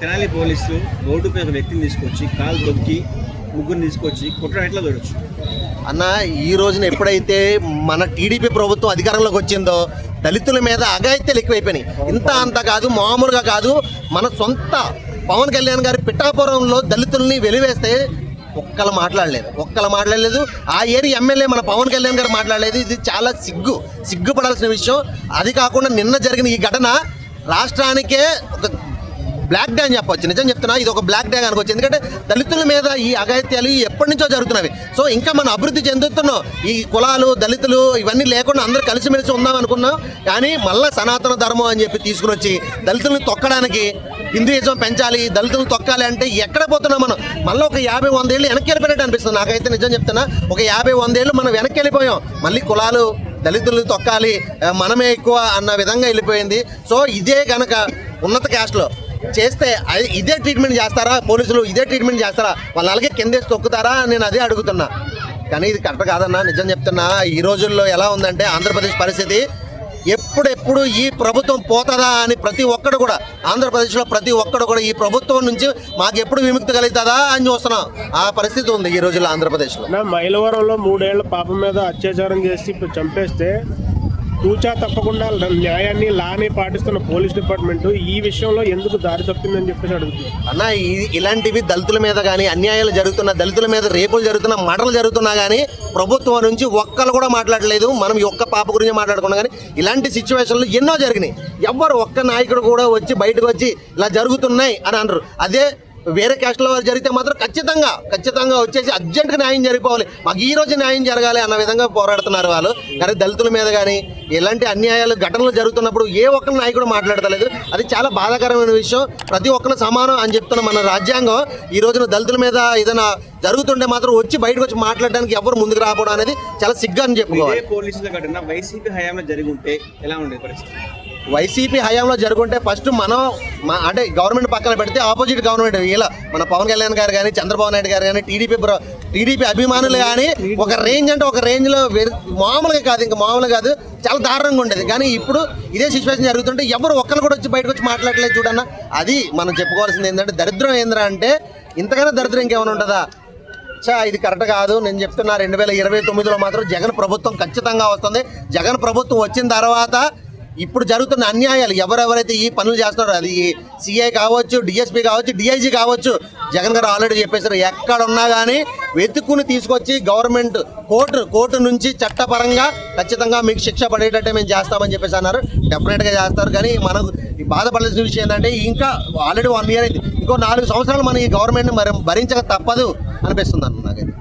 తెనాలి పోలీసులు రోడ్డుపై ఒక వ్యక్తిని తీసుకొచ్చి కాలు దొక్కి ముగ్గురు తీసుకొచ్చి కుట్ర ఎట్లా చూడొచ్చు అన్న ఈ రోజున ఎప్పుడైతే మన టీడీపీ ప్రభుత్వం అధికారంలోకి వచ్చిందో దళితుల మీద అఘాయిత్యాలు ఎక్కువైపోయినాయి. ఇంత అంత కాదు మామూలుగా కాదు. మన సొంత పవన్ కళ్యాణ్ గారి పిఠాపురంలో దళితుల్ని వెలివేస్తే ఒక్కలు మాట్లాడలేదు. ఒక్కలు మాట్లాడలేదు. ఆ ఏరియా ఎమ్మెల్యే మన పవన్ కళ్యాణ్ గారు మాట్లాడలేదు. ఇది చాలా సిగ్గు సిగ్గుపడాల్సిన విషయం. అది కాకుండా నిన్న జరిగిన ఈ ఘటన రాష్ట్రానికే ఒక బ్లాక్ డే అని చెప్పొచ్చు. నిజం చెప్తున్నా ఇది ఒక బ్లాక్ డే అనుకోవచ్చు. ఎందుకంటే దళితుల మీద ఈ అఘాయిత్యాలు ఎప్పటి నుంచో జరుగుతున్నవి. సో ఇంకా మనం అభివృద్ధి చెందుతున్నాం. ఈ కులాలు దళితులు ఇవన్నీ లేకుండా అందరూ కలిసిమెలిసి ఉందాం అనుకున్నాం. కానీ మళ్ళా సనాతన ధర్మం అని చెప్పి తీసుకుని వచ్చి దళితులను తొక్కడానికి హిందూయిజం పెంచాలి దళితులను తొక్కాలి అంటే ఎక్కడ పోతున్నాం మనం? మళ్ళీ ఒక యాభై వంద ఏళ్ళు వెనక్కి వెళ్ళిపోయినట్టు అనిపిస్తుంది. నాకైతే నిజం చెప్తున్నా ఒక యాభై వంద ఏళ్ళు మనం వెనక్కి వెళ్ళిపోయాం మళ్ళీ కులాలు దళితులు తొక్కాలి మనమే ఎక్కువ అన్న విధంగా వెళ్ళిపోయింది. సో ఇదే కనుక ఉన్నత క్యాస్ట్లో చేస్తే ఇదే ట్రీట్మెంట్ చేస్తారా? పోలీసులు ఇదే ట్రీట్మెంట్ చేస్తారా? వాళ్ళు అలాగే కిందేసి తొక్కుతారా? నేను అదే అడుగుతున్నా. కానీ ఇది కరెక్ట్ కాదన్నా నిజం చెప్తున్నా. ఈ రోజుల్లో ఎలా ఉందంటే ఆంధ్రప్రదేశ్ పరిస్థితి ఎప్పుడెప్పుడు ఈ ప్రభుత్వం పోతుందా అని ప్రతి ఒక్కడు కూడా ఆంధ్రప్రదేశ్లో ప్రతి ఒక్కడు కూడా ఈ ప్రభుత్వం నుంచి మాకు ఎప్పుడు విముక్తి కలుగుతుందా అని చూస్తున్నాం. ఆ పరిస్థితి ఉంది ఈ రోజుల్లో ఆంధ్రప్రదేశ్లో. మైలవరంలో మూడేళ్ళ పాప మీద అత్యాచారం చేసి ఇప్పుడు చంపేస్తే తూచా తప్పకుండా న్యాయాన్ని లానే పాటిస్తున్న పోలీస్ డిపార్ట్మెంట్ ఈ విషయంలో ఎందుకు దారి తప్పిందని చెప్పేసి అడుగుతుంది. అన్న ఈ- ఇలాంటివి దళితుల మీద కానీ అన్యాయాలు జరుగుతున్న దళితుల మీద రేపులు జరుగుతున్న మటలు జరుగుతున్నా కానీ ప్రభుత్వం నుంచి ఒక్కరు కూడా మాట్లాడలేదు. మనం ఒక్క పాప గురించి మాట్లాడుకున్నా కానీ ఇలాంటి సిచ్యువేషన్లు ఎన్నో జరిగినాయి. ఎవ్వరు ఒక్క నాయకుడు కూడా వచ్చి బయటకు వచ్చి ఇలా జరుగుతున్నాయి అని అంటారు అదే వేరే క్యాస్ట్లో వారు జరిగితే మాత్రం ఖచ్చితంగా ఖచ్చితంగా వచ్చేసి అర్జెంటుగా న్యాయం జరిగిపోవాలి. మాకు ఈ రోజు న్యాయం జరగాలి అన్న విధంగా పోరాడుతున్నారు వాళ్ళు. కానీ దళితుల మీద కానీ ఎలాంటి అన్యాయాలు ఘటనలు జరుగుతున్నప్పుడు ఏ ఒక్కరి నాయకుడు మాట్లాడతలేదు. అది చాలా బాధాకరమైన విషయం. ప్రతి ఒక్కరు సమానం అని చెప్తున్న మన రాజ్యాంగం ఈ రోజున దళితుల మీద ఏదైనా జరుగుతుంటే మాత్రం వచ్చి బయటకు వచ్చి మాట్లాడడానికి ఎవరు ముందుకు రాకపోవడం అనేది చాలా సిగ్గు అని చెప్పుకోవాలి. పోలీసుల ఘటన వైసీపీ హయాంలో జరిగి ఉంటే ఎలా ఉండేది పరిస్థితి? వైసీపీ హయాంలో జరుగుంటే ఫస్ట్ మనం మా అంటే గవర్నమెంట్ పక్కన పెడితే ఆపోజిట్ గవర్నమెంట్. ఇలా మన పవన్ కళ్యాణ్ గారు కానీ చంద్రబాబు నాయుడు గారు కానీ టీడీపీ టీడీపీ అభిమానులు కానీ ఒక రేంజ్ అంటే ఒక రేంజ్లో మామూలుగా కాదు ఇంకా మామూలుగా కాదు చాలా దారుణంగా ఉండేది. కానీ ఇప్పుడు ఇదే సిచ్యువేషన్ జరుగుతుంటే ఎవరు ఒక్కరు కూడా వచ్చి బయటకు వచ్చి మాట్లాడలేదు చూడన్న. అది మనం చెప్పుకోవాల్సింది ఏంటంటే దరిద్రం ఏంద్రా అంటే ఇంతకన్నా దరిద్రం ఇంకేమైనా ఉంటుందా? చా ఇది కరెక్ట్ కాదు. నేను చెప్తున్నా రెండు వేల ఇరవై తొమ్మిదిలో మాత్రం జగన్ ప్రభుత్వం ఖచ్చితంగా వస్తుంది. జగన్ ప్రభుత్వం వచ్చిన తర్వాత ఇప్పుడు జరుగుతున్న అన్యాయాలు ఎవరెవరైతే ఈ పనులు చేస్తున్నారో అది సిఐ కావచ్చు డిఎస్పీ కావచ్చు డిఐజీ కావచ్చు జగన్ గారు ఆల్రెడీ చెప్పేశారు ఎక్కడ ఉన్నా కానీ వెతుక్కుని తీసుకొచ్చి గవర్నమెంట్ కోర్టు కోర్టు నుంచి చట్టపరంగా ఖచ్చితంగా మీకు శిక్ష పడేటట్టే మేము చేస్తామని చెప్పేసి అన్నారు. డెఫినెట్గా చేస్తారు కానీ మనం బాధపడాల్సిన విషయం ఏంటంటే ఇంకా ఆల్రెడీ వన్ ఇయర్ అయింది. ఇంకో నాలుగు సంవత్సరాలు మనం ఈ గవర్నమెంట్ మరి భరించక తప్పదు అనిపిస్తుంది అన్న నాకైతే